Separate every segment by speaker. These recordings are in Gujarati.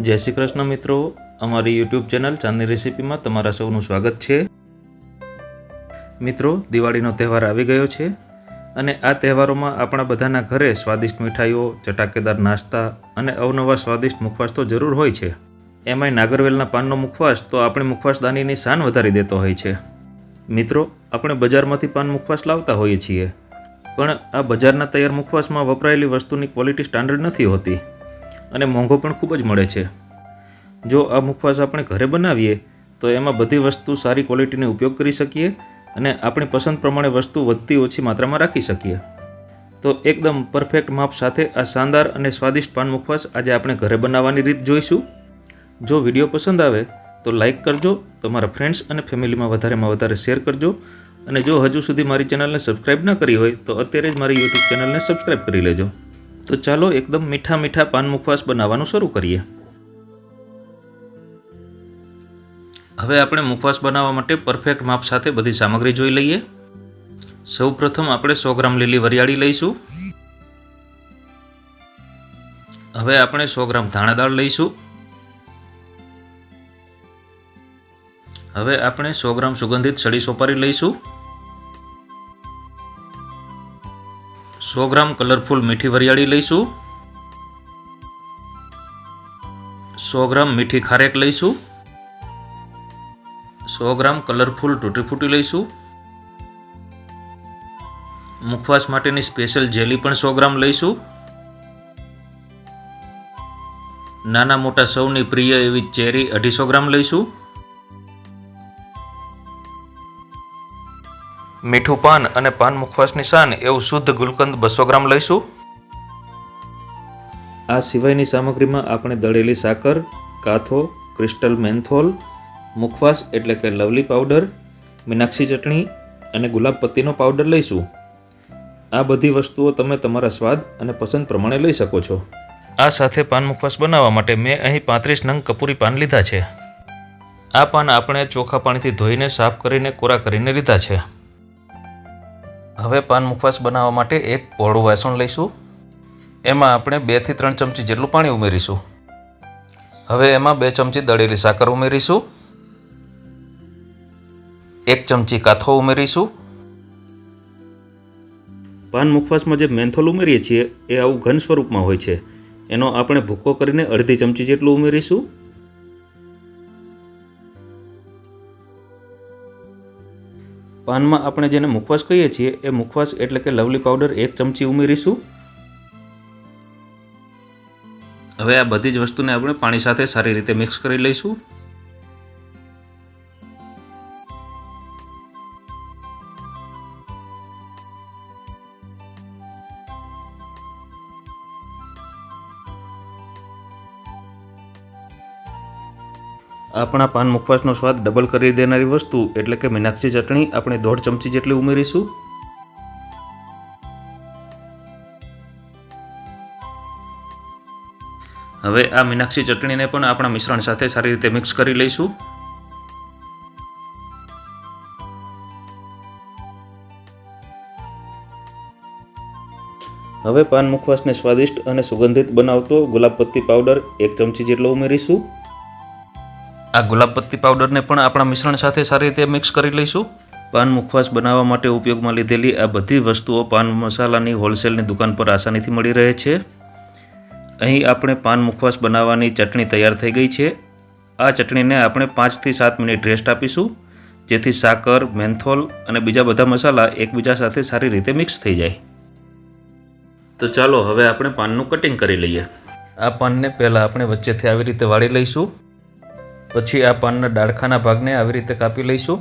Speaker 1: જય શ્રી કૃષ્ણ મિત્રો. અમારી યુટ્યુબ ચેનલ ચાંદની રેસીપીમાં તમારા સૌનું સ્વાગત છે. મિત્રો, દિવાળીનો તહેવાર આવી ગયો છે અને આ તહેવારોમાં આપણા બધાના ઘરે સ્વાદિષ્ટ મીઠાઈઓ, ચટાકેદાર નાસ્તા અને અવનવા સ્વાદિષ્ટ મુખવાસ તો જરૂર હોય છે. એમાંય નાગરવેલના પાનનો મુખવાસ તો આપણી મુખવાસદાનીની શાન વધારી દેતો હોય છે. મિત્રો, આપણે બજારમાંથી પાન મુખવાસ લાવતા હોઈએ છીએ. પણ આ બજારના તૈયાર મુખવાસમાં વપરાયેલી વસ્તુની ક્વોલિટી સ્ટાન્ડર્ડ નથી હોતી. અને મોંઘો પણ ખૂબ જ મળે છે. જો આ મુખવાસ આપણે ઘરે બનાવીએ, તો એમાં બધી વસ્તુ સારી ક્વોલિટીનો ઉપયોગ કરી શકીએ અને આપણી પસંદ પ્રમાણે વસ્તુ વધતી ઓછી માત્રામાં રાખી શકીએ. તો એકદમ પરફેક્ટ માપ સાથે આ શાનદાર અને સ્વાદિષ્ટ પાન મુખવાસ આજે આપણે ઘરે બનાવવાની રીત જોઈશું. જો વીડિયો પસંદ આવે, તો લાઈક કરજો, તમારા ફ્રેન્ડ્સ અને ફેમિલીમાં વધારેમાં વધારે શેર કરજો. અને જો હજુ સુધી મારી ચેનલને સબસ્ક્રાઈબ ન કરી હોય, તો અત્યારે જ મારી યુટ્યુબ ચેનલને સબસ્ક્રાઈબ કરી લેજો. તો ચાલો એકદમ મીઠા મીઠા પાન મુખવાસ બનાવવાનું શરૂ કરીએ. હવે આપણે મુખવાસ બનાવવા માટે પરફેક્ટ માપ સાથે બધી સામગ્રી જોઈ લઈએ. સૌ પ્રથમ આપણે સો ગ્રામ લીલી વરિયાળી લઈશું. હવે આપણે સો ગ્રામ ધાણા દાળ લઈશું. હવે આપણે સો ગ્રામ સુગંધિત સળી સોપારી લઈશું. સો ગ્રામ કલરફુલ મીઠી વરિયાળી લઈશું. સો ગ્રામ મીઠી ખારેક લઈશું. સો ગ્રામ કલરફુલ તૂટી ફૂટી લઈશું. મુખવાસ માટેની સ્પેશિયલ જેલી પણ સો ગ્રામ લઈશું. નાના મોટા સૌની પ્રિય એવી ચેરી અઢીસો ગ્રામ લઈશું. મીઠું પાન અને પાન મુખવાસની શાન એવું શુદ્ધ ગુલકંદ બસો ગ્રામ લઈશું? આ સિવાયની સામગ્રીમાં આપણે દળેલી સાકર કાથો ક્રિસ્ટલ મેન્થોલ મુખવાસ એટલે કે લવલી પાવડર મીનાક્ષી ચટણી અને ગુલાબ પત્તીનો પાવડર લઈશું. આ બધી વસ્તુઓ તમે તમારા સ્વાદ અને પસંદ પ્રમાણે લઈ શકો છો. આ સાથે પાન મુખવાસ બનાવવા માટે મેં અહીં પાંત્રીસ નંગ કપૂરી પાન લીધા છે. આ પાન આપણે ચોખા પાણીથી ધોઈને સાફ કરીને કોરા કરીને લીધા છે. હવે પાન મુખવાસ બનાવવા માટે એક પહોળું વાસણ લઈશું. એમાં આપણે બેથી ત્રણ ચમચી જેટલું પાણી ઉમેરીશું. હવે એમાં બે ચમચી દળેલી સાકર ઉમેરીશું. એક ચમચી કાથો ઉમેરીશું. પાન મુખવાસમાં જે મેન્થોલ ઉમેરીએ છીએ, એ આવું ઘન સ્વરૂપમાં હોય છે. એનો આપણે ભૂક્કો કરીને અડધી ચમચી જેટલું ઉમેરીશું. પાનમાં આપણે જેને મુખવાસ કહીએ છીએ, એ મુખવાસ એટલે કે લવલી પાવડર એક ચમચી ઉમેરીશું. હવે આ બધી જ વસ્તુને આપણે પાણી સાથે સારી રીતે મિક્સ કરી લઈશું. આપણા પાન મુખવાસનો સ્વાદ ડબલ કરી દેનારી વસ્તુ એટલે કે મીનાક્ષી ચટણી આપણે દોઢ ચમચી જેટલી ઉમેરીશું. હવે આ મીનાક્ષી ચટણીને પણ આપણા મિશ્રણ સાથે સારી રીતે મિક્સ કરી લઈશું. હવે પાન મુખવાસને સ્વાદિષ્ટ અને સુગંધિત બનાવતો ગુલાબપત્તી પાવડર એક ચમચી જેટલો ઉમેરીશું. આ ગુલાબપત્તી પાવડરને પણ આપણા મિશ્રણ સાથે સારી રીતે મિક્સ કરી લઈશું. પાન મુખવાસ બનાવવા માટે ઉપયોગમાં લીધેલી આ બધી વસ્તુઓ પાન મસાલાની હોલસેલની દુકાન પર આસાનીથી મળી રહે છે. અહીં આપણે પાન મુખવાસ બનાવવાની ચટણી તૈયાર થઈ ગઈ છે. આ ચટણીને આપણે પાંચથી સાત મિનિટ રેસ્ટ આપીશું, જેથી સાકર, મેન્થોલ અને બીજા બધા મસાલા એકબીજા સાથે સારી રીતે મિક્સ થઈ જાય. તો ચાલો હવે આપણે પાનનું કટિંગ કરી લઈએ. આ પાનને પહેલાં આપણે વચ્ચેથી આવી રીતે વાળી લઈશું. પછી આ પાનના ડાળખાના ભાગને આવી રીતે કાપી લઈશું.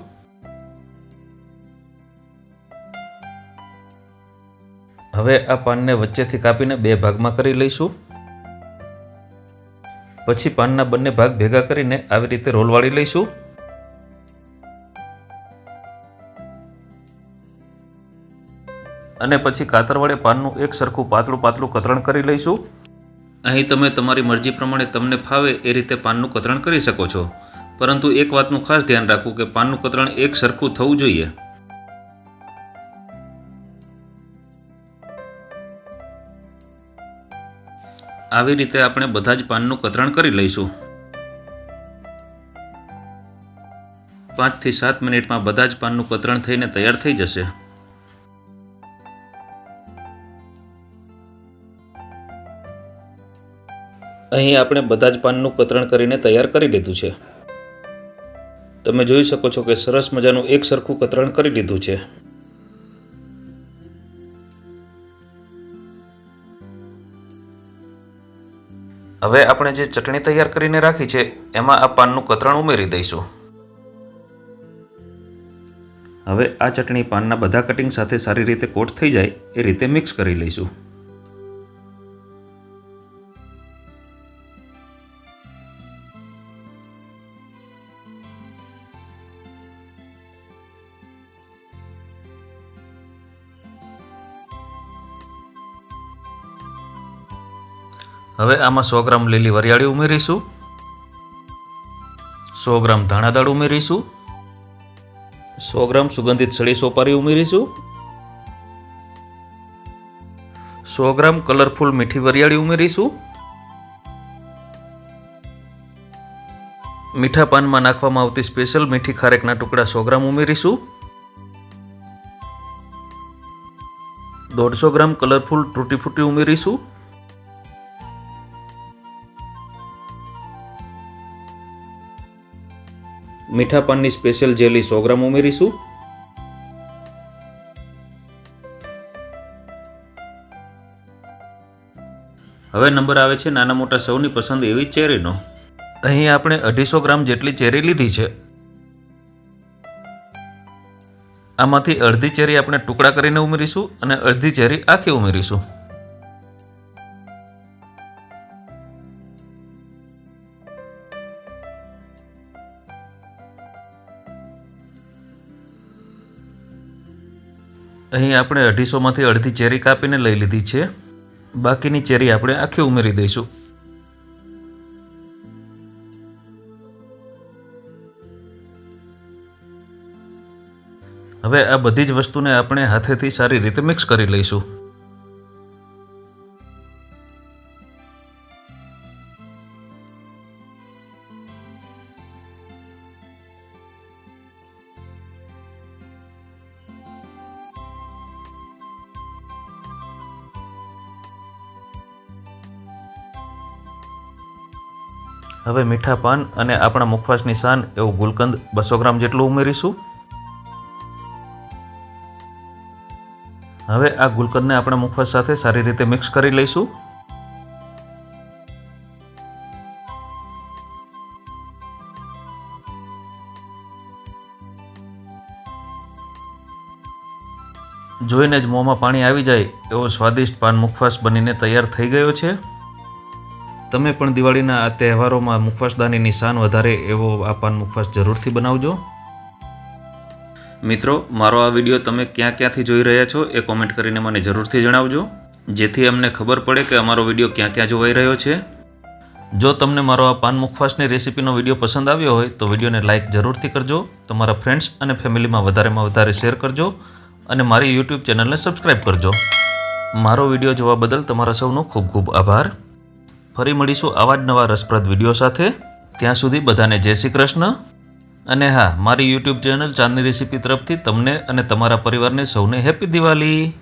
Speaker 1: હવે આ પાનને વચ્ચેથી કાપીને બે ભાગમાં કરી લઈશું. પછી પાનના બંને ભાગ ભેગા કરીને આવી રીતે રોલ વાળી લઈશું. અને પછી કાતર વડે પાનનું એક સરખું પાતળું પાતળું કતરણ કરી લઈશું. અહીં તમે તમારી મરજી પ્રમાણે તમને ફાવે એ રીતે પાનનું કતરણ કરી શકો છો. પરંતુ એક વાતનું ખાસ ધ્યાન રાખવું કે પાનનું કતરણ એક સરખું થવું જોઈએ. આવી રીતે આપણે બધા જ પાનનું કતરણ કરી લઈશું. પાંચથી સાત મિનિટમાં બધા જ પાનનું કતરણ થઈને તૈયાર થઈ જશે. અહીં આપણે બધા જ પાનનું કતરણ કરીને તૈયાર કરી લીધું છે. તમે જોઈ શકો છો કે સરસ મજાનું એક સરખું કતરણ કરી લીધું છે. હવે આપણે જે ચટણી તૈયાર કરીને રાખી છે, એમાં આ પાનનું કતરણ ઉમેરી દઈશું. હવે આ ચટણી પાનના બધા કટિંગ સાથે સારી રીતે કોટ થઈ જાય, એ રીતે મિક્સ કરી લઈશું. હવે આમાં સો ગ્રામ લીલી વરિયાળી ઉમેરીશું. સો ગ્રામ ધાણા દાળ ઉમેરીશું. સો ગ્રામ સુગંધિત સળી સોપારી ઉમેરીશું. સો ગ્રામ કલરફુલ મીઠી વરિયાળી ઉમેરીશું. મીઠા પાનમાં નાખવામાં આવતી સ્પેશિયલ મીઠી ખારેકના ટુકડા સો ગ્રામ ઉમેરીશું. દોઢસો ગ્રામ કલરફુલ તૂટી ફૂટી ઉમેરીશું. મીઠા પાનની સ્પેશિયલ જેલી સો ગ્રામ ઉમેરીશું. હવે નંબર આવે છે નાના મોટા સૌની પસંદ એવી ચેરીનો. અહીં આપણે અઢીસો ગ્રામ જેટલી ચેરી લીધી છે. આમાંથી અડધી ચેરી આપણે ટુકડા કરીને ઉમેરીશું અને અડધી ચેરી આખી ઉમેરીશું. અહીં આપણે અઢીસોમાંથી અડધી ચેરી કાપીને લઈ લીધી છે. બાકીની ચેરી આપણે આખી ઉમેરી દઈશું. હવે આ બધી જ વસ્તુને આપણે હાથેથી સારી રીતે મિક્સ કરી લઈશું. હવે મીઠા પાન અને આપણા મુખવાસની શાન એવું ગુલકંદ બસો ગ્રામ જેટલું ઉમેરીશું. હવે આ ગુલકંદને આપણે મુખવાસ સાથે સારી રીતે મિક્સ કરી લઈશું. જોઈને જ મોંમાં પાણી આવી જાય એવો સ્વાદિષ્ટ પાન મુખવાસ બનીને તૈયાર થઈ ગયો છે. તમે પણ દિવાળીના આ તહેવારોમાં મુખવાસદાની નિશાન વધારે એવો આ પાન મુખવાસ જરૂરથી બનાવજો. મિત્રો, મારો આ વીડિયો તમે ક્યાં ક્યાંથી જોઈ રહ્યા છો એ કોમેન્ટ કરીને મને જરૂરથી જણાવજો. જેથી અમને ખબર પડે કે અમારો વીડિયો ક્યાં ક્યાં જોવાઈ રહ્યો છે. જો તમને મારો આ પાન મુખવાસની રેસીપીનો વીડિયો પસંદ આવ્યો હોય તો વિડીયોને લાઇક જરૂરથી કરજો. તમારા ફ્રેન્ડ્સ અને ફેમિલીમાં વધારેમાં વધારે શેર કરજો અને મારી યુટ્યુબ ચેનલને સબસ્ક્રાઈબ કરજો. મારો વીડિયો જોવા બદલ તમારા સૌનો ખૂબ ખૂબ આભાર. ફરી મળીશું આવા જ નવા રસપ્રદ વીડિયો સાથે. ત્યાં સુધી બધાને જય શ્રી કૃષ્ણ. અને હા, મારી યુટ્યુબ ચેનલ ચાંદની રેસીપી તરફથી તમને અને તમારા પરિવારને સૌને હેપી દિવાળી